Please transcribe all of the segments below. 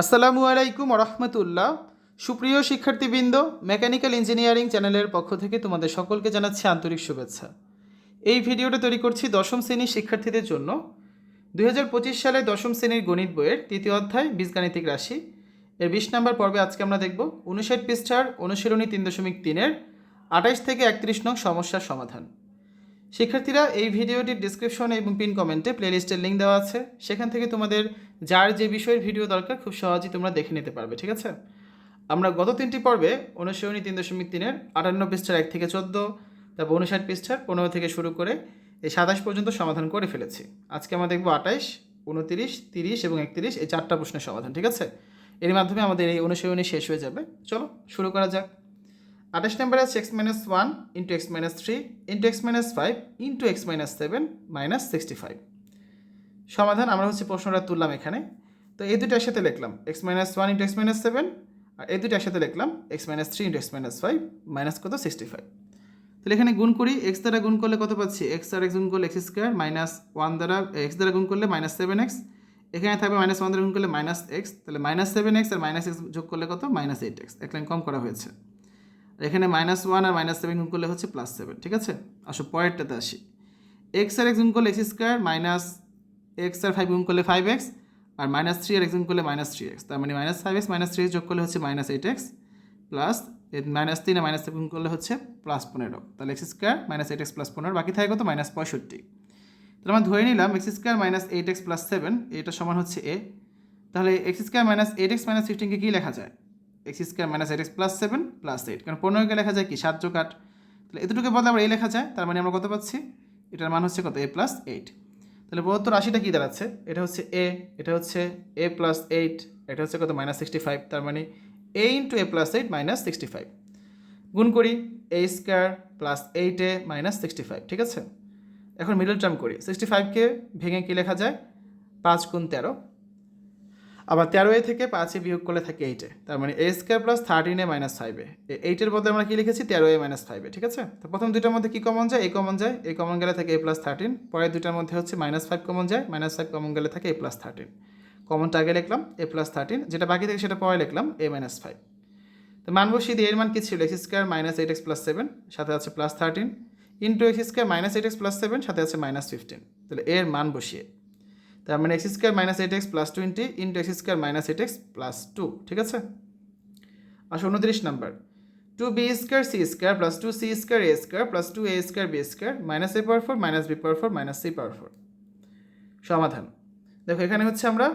আসসালামু আলাইকুম রহমতুল্লাহ সুপ্রিয় শিক্ষার্থীবৃন্দ, মেকানিক্যাল ইঞ্জিনিয়ারিং চ্যানেলের পক্ষ থেকে তোমাদের সকলকে জানাচ্ছি আন্তরিক শুভেচ্ছা। এই ভিডিওটা তৈরি করছি দশম শ্রেণির শিক্ষার্থীদের জন্য। দু হাজার পঁচিশ সালে দশম শ্রেণির গণিত বইয়ের তৃতীয় অধ্যায়, বীজগাণিতিক রাশি। এর বিশ নম্বর পর্বে আজকে আমরা দেখব উনষাট পৃষ্ঠার অনুশীলনী তিন দশমিক তিনের আঠাইশ থেকে একত্রিশ নং সমস্যার সমাধান। শিক্ষার্থীরা এই ভিডিওটির ডিসক্রিপশনে এবং পিন কমেন্টে প্লেলিস্টের লিঙ্ক দেওয়া আছে। সেখান থেকে তোমাদের যার যে বিষয়ের ভিডিও দরকার, খুব সহজেই তোমরা দেখে নিতে পারবে, ঠিক আছে? আমরা গত তিনটি পর্বে অনুশীলনী তিন দশমিক তিনের আটান্ন পৃষ্ঠার এক থেকে চোদ্দ, তারপর উনষাট পৃষ্ঠার পনেরো থেকে শুরু করে এই সাতাশ পর্যন্ত সমাধান করে ফেলেছি। আজকে আমরা দেখব আটাইশ উনতিরিশ তিরিশ এবং একত্রিশ এই চারটা প্রশ্নের সমাধান, ঠিক আছে? এর মাধ্যমে আমাদের এই অনুশীলনী শেষ হয়ে যাবে। চলো, শুরু করা যাক। আঠাশ নাম্বার আছে X minus one into X minus three into X minus five into X minus seven minus sixty five সমাধান আমরা হচ্ছে প্রশ্নটা তুললাম এখানে। তো এই দুটো একসাথে লিখলাম X minus one into X minus seven আর এই দুটো একসাথে লিখলাম X minus three into X minus five minus কত? সিক্সটি ফাইভ তাহলে এখানে গুণ করি এক্স দ্বারা গুণ করলে কত পাচ্ছি? এক্স আর এক্স গুণ করলে এক্স স্কোয়ার মাইনাস ওয়ান দ্বারা এক্স দ্বারা গুণ করলে মাইনাস সেভেন এক্স এখানে থাকবে মাইনাস ওয়ান দ্বারা গুণ করলে মাইনাস এক্স তাহলে মাইনাস সেভেন এক্স আর মাইনাস এক্স যোগ করলে কত? মাইনাস এইট এক্স এক লাইন কম করা হয়েছে। এখানে মাইনাস ওয়ান আর মাইনাস সেভেন গুণ করলে হচ্ছে প্লাস সেভেন ঠিক আছে? আসো, পরেরটাতে আসি। এক্স আর এক্স গুণ করলে এক্স স্কোয়ার মাইনাস এক্স আর ফাইভ গুণ করলে ফাইভ এক্স আর মাইনাস থ্রি আর এক্স গুণ করলে মাইনাস থ্রি এক্স তার মানে minus five X minus three যোগ করলে হচ্ছে minus eight X plus minus তিন আর মাইনাস সেভেন গুণ করলে হচ্ছে প্লাস পনেরো। তাহলে X square minus eight X plus পনেরো, বাকি থাকে কত? মাইনাস পঁয়ষট্টি। তাহলে আমরা ধরে নিলাম X square minus eight X plus seven এটা সমান হচ্ছে এ তাহলে X square minus eight X minus ফিফটিনকে কী লেখা যায়? X square minus X plus seven plus eight কারণ পনেরোকে লেখা যায় কি? সাত যোগ আট। তাহলে এতটুকু বদলে আমরা এই লেখা যায়, তার মানে আমরা কত পাচ্ছি? এটার মান হচ্ছে কত? এ প্লাস এইট তাহলে প্রদত্ত রাশিটা কী দাঁড়াচ্ছে? এটা হচ্ছে এ এটা হচ্ছে এ প্লাস এইট এটা হচ্ছে কত? মাইনাস সিক্সটি ফাইভ তার মানে a into a plus eight minus sixty five গুণ করি a square plus eight a minus sixty five ঠিক আছে? এখন মিডল টার্ম করি। সিক্সটি ফাইভকে ভেঙে কী লেখা যায়? পাঁচ গুণ তেরো। আবার তেরো এ থেকে পাঁচে বিয়োগ করলে থাকে এইটে তার মানে A square plus thirteen A minus ফাইভে এইটের বদলে আমরা কী লিখেছি? তেরো এ মাইনাস ফাইভে ঠিক আছে? তো প্রথম দুইটার মধ্যে কী কমন যায়? এ কমন যায়। এ কমন গেলে থাকে এ প্লাস থার্টিন পরের দুইটার মধ্যে হচ্ছে মাইনাস ফাইভ কমন যায়। মাইনাস ফাইভ কমন গেলে থাকে এ প্লাস থার্টিন কমনটা আগে লিখলাম এ প্লাস থার্টিন যেটা বাকি থেকে সেটা পরে লিখলাম এ মাইনাস ফাইভ তো মান বসিয়ে দিয়ে এর মান কী ছিল? X square minus eight X plus seven সাথে আছে plus thirteen into X square minus eight X plus seven সাথে আছে মাইনাস ফিফটিন তাহলে এর মান বসিয়ে। তার মানে X square minus eight X plus twenty into X square minus eight X plus two ঠিক আছে? আসো উনত্রিশ number two B square C square plus two C square A square plus two A square B square minus A power four minus B power four minus C power four সমাধান। দেখো এখানে হচ্ছে আমরা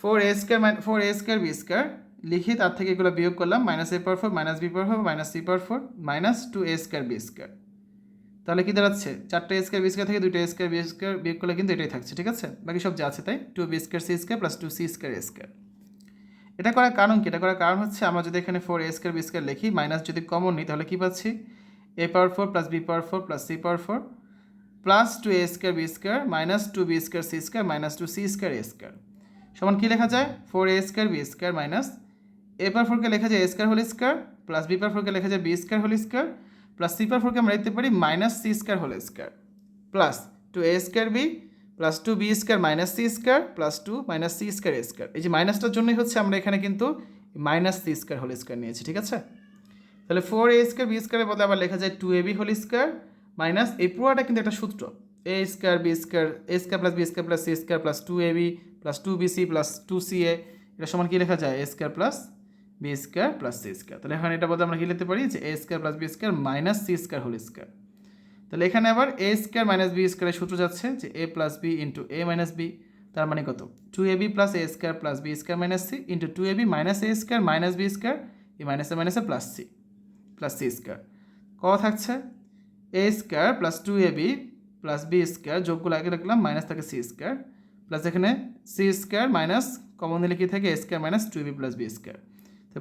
four A square four A square B square লিখি, তার থেকে এগুলো বিয়োগ করলাম minus A power four minus B power four minus C power four minus two A square B square তাহলে কি দাঁড়াচ্ছে? চারটে স্কোয়ার বি স্কোয়ার থেকে দুইটা স্কোয়ার বি স্কোয়ার বিয়োগ করলে কিন্তু এটাই থাকছে, ঠিক আছে? বাকি সব যা আছে তাই? Two B square C square plus two C square A square এটা করার কারণ কি? এটা করার কারণ হচ্ছে আমরা যদি এখানে four A square B square লিখি মাইনাস যদি কমন নিই, তাহলে কী পাচ্ছি? A power four plus B power four plus C power four plus two A square B square minus two B square C square minus two C square A square সমান কী লেখা যায়? Four A square B square minus A power ফোরকে লেখা যায় A square whole square plus B power ফোরকে লেখা যায় B square whole square plus C power ফোরকে আমরা লিখতে পারি minus C square whole square plus two A square B plus two B square minus C square plus two minus C square A square এই যে মাইনাসটার জন্যই হচ্ছে আমরা এখানে কিন্তু minus C square whole square নিয়েছি, ঠিক আছে? তাহলে ফোর এ স্কোয়ার বি স্কোয়ারের বদলে আবার লেখা যায় two A B whole square minus এই পুরোটা কিন্তু একটা সূত্র। A square B square A square plus B square plus C square plus two A B plus two B C plus two C A এটা সমান কী লেখা যায়? A square plus B square plus C square তাহলে এখন এটা বলতে আমরা কী লিখতে পারি? যে A square plus B square minus C square whole square তাহলে এখানে আবার এ স্কোয়ার মাইনাস বি স্কোয়ারের সূত্র যাচ্ছে যে A plus B into A minus B তার মানে কত? Two A B plus A square plus B square minus C into two A B minus A square minus B square A মাইনাসে মাইনাসে plus C plus C square ক থাকছে? A square plus two A B plus B square যোগগুলো আগে রাখলাম minus থাকে C square plus এখানে C square minus common দিলে কী থাকে? A square minus two B plus B square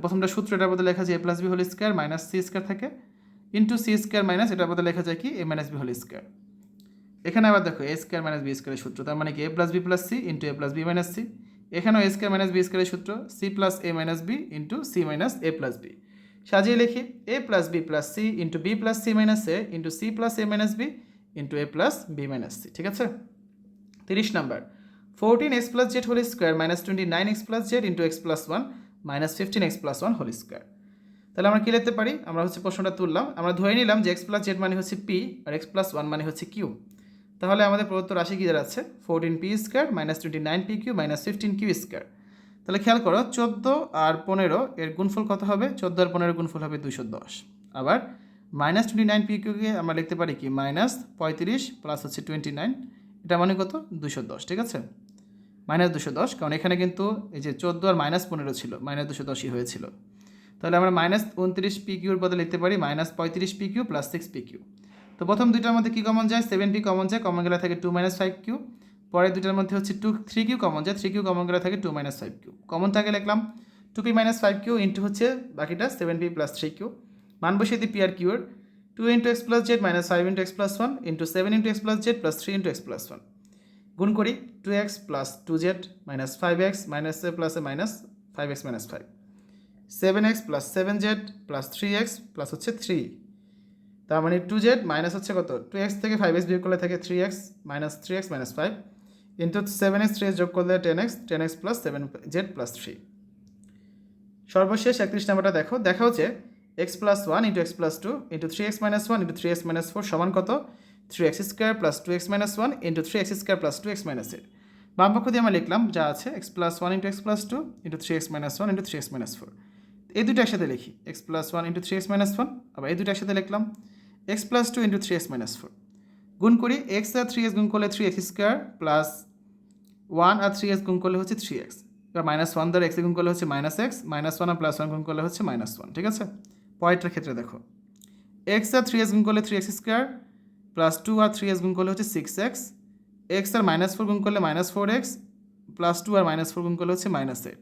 প্রথমটা সূত্র এটার মধ্যে লেখা যায় A plus B whole square minus C square থাকে। ইন্টু সি স্কোয়ার মাইনাস এটার মধ্যে লেখা যায় কি? A minus B whole square এখানে আবার দেখো এ স্কোয়ার মাইনাস বি স্কোয়ারের সূত্র, তার মানে কি? A plus B plus C into A plus B minus C এখানেও এ স্কোয়ার মাইনাস বি স্কোয়ারের সূত্র C plus A minus B into C minus A plus B সাজিয়ে লিখি A plus B plus C into B plus C minus A into C plus A minus B into A plus B minus C ঠিক আছে? তিরিশ number fourteen X plus Z whole square minus twenty nine X plus Z into X plus one minus fifteen X plus one whole square. তাহলে আমরা কী লিখতে পারি? আমরা হচ্ছে প্রশ্নটা তুললাম। আমরা ধরে নিলাম যে এক্স প্লাস জেড মানে হচ্ছে পি আর এক্স প্লাস ওয়ান মানে হচ্ছে কিউ। তাহলে আমাদের প্রদত্ত রাশি কী দাঁড়াচ্ছে? Fourteen P square minus twenty nine P Q minus fifteen Q square. তাহলে খেয়াল করো, চোদ্দ আর পনেরো এর গুণফল কত হবে? চোদ্দ আর পনেরো গুণফল হবে দুশো দশ। আবার মাইনাস টোয়েন্টি নাইন পি কিউকে আমরা লিখতে পারি কি? মাইনাস পঁয়ত্রিশ প্লাস হচ্ছে টোয়েন্টি নাইন। এটা মানে কত? দুশো দশ, ঠিক আছে? মাইনাস দুশো দশ, কারণ এখানে কিন্তু এই যে চোদ্দ আর মাইনাস পনেরো ছিল, মাইনাস দুশো দশই হয়েছিল। তাহলে আমরা মাইনাস উনত্রিশ পি কিউর বদলে লিখতে পারি মাইনাস পঁয়ত্রিশ P Q plus six P Q. তো প্রথম দুইটার মধ্যে কী কমন যায়? সেভেন পি কমন যায় কমন গেলে থাকে টু মাইনাস ফাইভ কিউ। পরের দুইটার মধ্যে হচ্ছে টু থ্রি কিউ কমন যায় থ্রি কিউ কমন গেলে থাকে two minus five Q. Common থাকে লিখলাম two P minus five Q into হচ্ছে বাকিটা seven P plus three Q. মান বসিয়ে দিই পি আর কিউর two into X plus Z minus five into X plus one into seven into X plus Z plus three into X plus one গুণ করি two X plus two Z minus five X minus A plus minus five X minus five seven X plus seven Z plus three X plus হচ্ছে three তার মানে two Z minus হচ্ছে কত? Two x থেকে five x বিয়োগ করলে থাকে three X minus three X minus five into seven X three X যোগ করলে ten X ten X plus seven Z plus three সর্বশেষ একত্রিশ নাম্বারটা দেখো। দেখা হচ্ছে X plus one into X plus two into three X minus one into three X minus four সমান কত? Three X square plus two X minus one into three X square plus two X minus eight বাম পক্ষ দিয়ে আমরা লিখলাম যা আছে X plus one into X plus two into three X minus one into three X minus four এই দুটো একসাথে লিখি X plus one into three X minus one আবার এই দুটো একসাথে লিখলাম X plus two into three X minus four গুণ করি এক্স আর থ্রি এক্স গুণ করলে three X square plus one আর থ্রি এক্স গুণ করলে হচ্ছে থ্রি এক্স এবার মাইনাস ওয়ান দ্বারা এক্স গুণ করলে হচ্ছে মাইনাস এক্স মাইনাস ওয়ান আর প্লাস ওয়ান গুণ করলে হচ্ছে মাইনাস ওয়ান ঠিক আছে পয়েন্টের ক্ষেত্রে দেখো এক্স আর থ্রি এক্স গুণ করলে three X square plus two আর থ্রি এক্স গুণ করলে হচ্ছে সিক্স এক্স এক্স আর মাইনাস ফোর গুণ করলে minus four X plus two আর মাইনাস ফোর গুণ করলে হচ্ছে মাইনাস এইট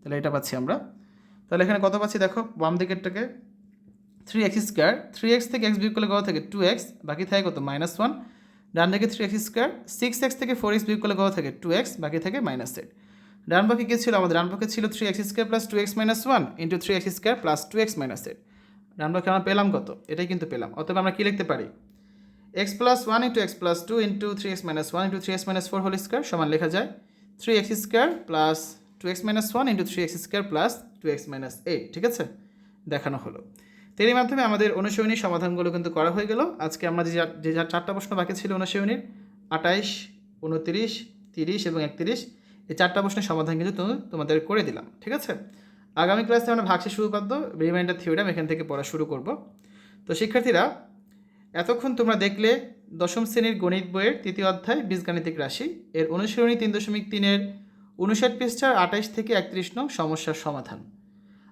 তাহলে এটা পাচ্ছি আমরা। তাহলে এখানে কত পাচ্ছি দেখো? বাম দিকেরটাকে three X square three X থেকে এক্স বিয়োগ করলে কত থাকে? টু এক্স বাকি থাকে কত? মাইনাস ওয়ান ডান দিকে three X square six X থেকে ফোর এক্স বিয়োগ করলে কত থাকে? টু এক্স বাকি থাকে মাইনাস এইট ডান পক্ষে কী ছিল? আমাদের ডান পক্ষে ছিল three X square plus two X minus one into three X square plus two X minus eight ডান পক্ষে আমরা পেলাম কত? এটাই কিন্তু পেলাম। অতএব আমরা কী লিখতে পারি? X plus one into X plus two into three X minus one into three X minus four whole square সমান লেখা যায়। Three X square plus two X minus one into three X square plus two X minus eight ঠিক আছে? দেখানো হলো। তো এর মাধ্যমে আমাদের অনুশীলনীর সমাধানগুলো কিন্তু করা হয়ে গেল। আজকে আমরা যে যা- যে যা চারটা প্রশ্ন বাকি ছিল অনুশীলনীর, আঠাইশ, উনতিরিশ, তিরিশ এবং একত্রিশ, এই চারটা প্রশ্নের সমাধান কিন্তু তোমাদের করে দিলাম, ঠিক আছে? আগামী ক্লাসে আমরা ভাগশেষ উপপাদ্য রিমাইন্ডার থিওরাম এখান থেকে পড়া শুরু করব। তো শিক্ষার্থীরা এতক্ষণ তোমরা দেখলে দশম শ্রেণির গণিত বইয়ের তৃতীয় অধ্যায় বীজগাণিতিক রাশি। এর অনুসরণী তিন দশমিক তিনের উনষাট পৃষ্ঠার আঠাইশ থেকে একত্রিশ নং সমস্যার সমাধান।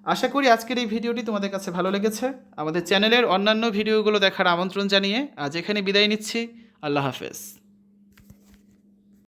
আশা করি আজকের এই ভিডিওটি তোমাদের কাছে ভালো লেগেছে। আমাদের চ্যানেলের অন্যান্য ভিডিওগুলো দেখার আমন্ত্রণ জানিয়ে আজ এখানে বিদায় নিচ্ছি। আল্লাহ হাফেজ।